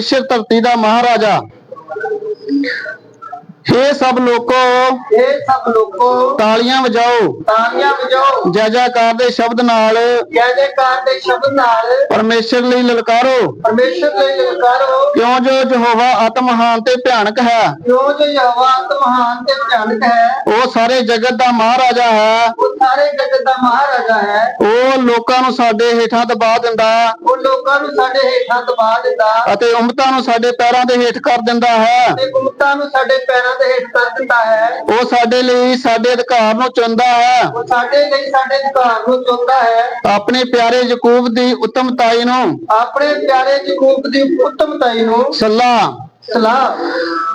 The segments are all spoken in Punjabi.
ਪਰਮੇਸ਼ਰ ਧਰਤੀ ਦਾ ਮਹਾਰਾਜਾ। हे ਸਭ ਲੋਕੋ ਇਹ ਸਭ ਲੋਕੋ ਤਾਲੀਆਂ ਵਜਾਓ। ਤਾਲੀਆਂ ਵਜਾਓ। ਜੈ ਜੈਕਾਰ ਦੇ ਸ਼ਬਦ ਨਾਲ ਜੈ ਜੈਕਾਰ ਦੇ ਸ਼ਬਦ ਨਾਲ ਪਰਮੇਸ਼ਰ ਲਈ ਲਲਕਾਰੋ। ਪਰਮੇਸ਼ਰ ਲਈ ਲਲਕਾਰੋ। ਕਿਉਂ ਜੋ ਯਹੋਵਾ ਆਤਮਹਾਨ ਤੇ ਭਿਆਨਕ ਹੈ? ਜੋ ਜੋ ਯਹੋਵਾ ਮਹਾਨ ਤੇ ਭਿਆਨਕ ਹੈ? ਉਹ ਸਾਰੇ ਜਗਤ ਦਾ ਮਹਾਰਾਜਾ ਹੈ। ਉਹ ਸਾਰੇ ਜਗਤ ਦਾ ਮਹਾਰਾਜਾ ਹੈ। ਉਹ ਲੋਕਾਂ ਨੂੰ ਸਾਡੇ ਹੇਠਾਂ ਦਬਾ ਦਿੰਦਾ। ਉਹ ਲੋਕਾਂ ਨੂੰ ਸਾਡੇ ਹੇਠਾਂ ਦਬਾ ਦਿੰਦਾ। ਅਤੇ ਉਮਤਾਂ ਨੂੰ ਸਾਡੇ ਪੈਰਾਂ ਦੇ ਹੇਠ ਕਰ ਦਿੰਦਾ ਹੈ। ਤੇ ਗੁਮਤਾਂ ਨੂੰ ਸਾਡੇ ਪੈਰਾਂ ਦੇ ਹੇਠ ਕਰ ਦਿੰਦਾ ਹੈ। ਉਹ ਸਾਡੇ ਲਈ ਸਾਡੇ ਅਧਿਕਾਰ ਨੂੰ ਚੁਣਦਾ ਹੈ। ਉਹ ਸਾਡੇ ਲਈ ਸਾਡੇ ਅਧਿਕਾਰ ਨੂੰ ਚੁਣਦਾ ਹੈ। ਆਪਣੇ ਪਿਆਰੇ ਯਕੂਬ ਦੀ ਉਤਮਤਾਈ ਨੂੰ ਆਪਣੇ ਪਿਆਰੇ ਯਕੂਬ ਦੀ ਉੱਤਮਤਾਈ ਨੂੰ ਸਲਾਹ ਸਲਾਹ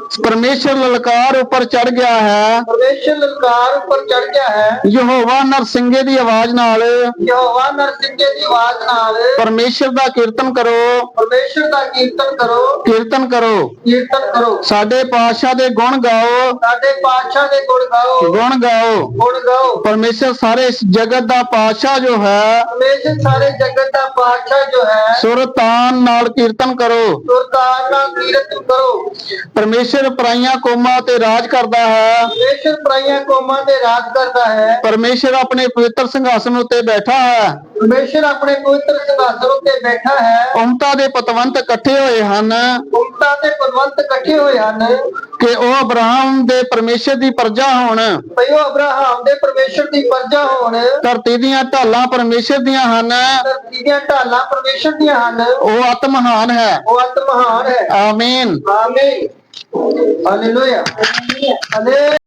ਪਰਮੇਸ਼ਰ ਲਲਕਾਰ ਉੱਪਰ ਚੜ ਗਿਆ ਹੈ। ਪਰਮੇਸ਼ਰ ਲਲਕਾਰ ਉੱਪਰ ਚੜ ਗਿਆ ਹੈ। ਯਹੋਵਾ ਨਰਸਿੰਗੇ ਦੀ ਆਵਾਜ਼ ਨਾਲ। ਯਹੋਵਾ ਨਰਸਿੰਘੇ ਦੀ ਆਵਾਜ਼ ਨਾਲ। ਪਰਮੇਸ਼ਰ ਦਾ ਕੀਰਤਨ ਕਰੋ। ਪਰਮੇਸ਼ਰ ਦਾ ਕੀਰਤਨ ਕਰੋ। ਕੀਰਤਨ ਕਰੋ। ਕੀਰਤਨ ਕਰੋ। ਸਾਡੇ ਪਾਤਸ਼ਾਹ ਦੇ ਗੁਣ ਗਾਓ। ਸਾਡੇ ਪਾਤਸ਼ਾਹ ਦੇ ਗੁਣ ਗਾਓ। ਗੁਣ ਗਾਓ। ਗੁਣ ਗਾਓ। ਪਰਮੇਸ਼ਰ ਸਾਰੇ ਇਸ ਜਗਤ ਦਾ ਪਾਤਸ਼ਾਹ ਜੋ ਹੈ। ਪਰਮੇਸ਼ਰ ਸਾਰੇ ਜਗਤ ਦਾ ਪਾਤਸ਼ਾਹ ਜੋ ਹੈ। ਸੁਰ ਤਾਨ ਨਾਲ ਕੀਰਤਨ ਕਰੋ। ਸੁਰਤਾਨ ਨਾਲ ਕੀਰਤਨ ਕਰੋ। ਪਰਮੇਸ਼ਰ ਪਰਾਈਆਂ ਕੌਮਾਂ ਤੇ ਰਾਜ ਕਰਦਾ ਹੈ। ਪਰਮੇਸ਼ਰ ਪ੍ਰਾਈਆਂ ਕੌਮਾਂ ਤੇ ਰਾਜ ਕਰਦਾ ਹੈ। ਪਰਮੇਸ਼ਰ ਆਪਣੇ ਪਵਿੱਤਰ ਸਿੰਘਾਸਨ ਉੱਤੇ ਬੈਠਾ ਹੈ। ਪਰਮੇਸ਼ਰ ਆਪਣੇ ਪਵਿੱਤਰ ਸਿੰਘਾਸਨ ਉੱਤੇ ਬੈਠਾ ਹੈ। ਉਮਤਾ ਦੇ ਪਤਵੰਤ ਇਕੱਠੇ ਹੋਏ ਹਨ। ਉਮਤਾ ਤੇ ਕੁਲਵੰਤ ਇਕੱਠੇ ਹੋਏ ਹਨ। ਕਿ ਉਹ ਅਬਰਾਹਮ ਦੇ ਪਰਮੇਸ਼ਰ ਦੀ ਪ੍ਰਜਾ ਹੋਣ। ਭਈ ਉਹ ਅਬਰਾਹਮ ਦੇ ਪਰਮੇਸ਼ਰ ਦੀ ਪਰਜਾ ਹੋਣ। ਧਰਤੀ ਦੀਆਂ ਢਾਲਾਂ ਪਰਮੇਸ਼ਰ ਦੀਆਂ ਹਨ। ਧਰਤੀ ਦੀਆਂ ਢਾਲਾਂ ਪਰਮੇਸ਼ਰ ਦੀਆਂ ਹਨ। ਉਹ ਆਤਮਹਾਨ ਹੈ। ਉਹ ਅਤ ਮਹਾਨ ਹੈ। ਆਮੀਨ। ਆਮੀਨ। Aleluya. Aleluya.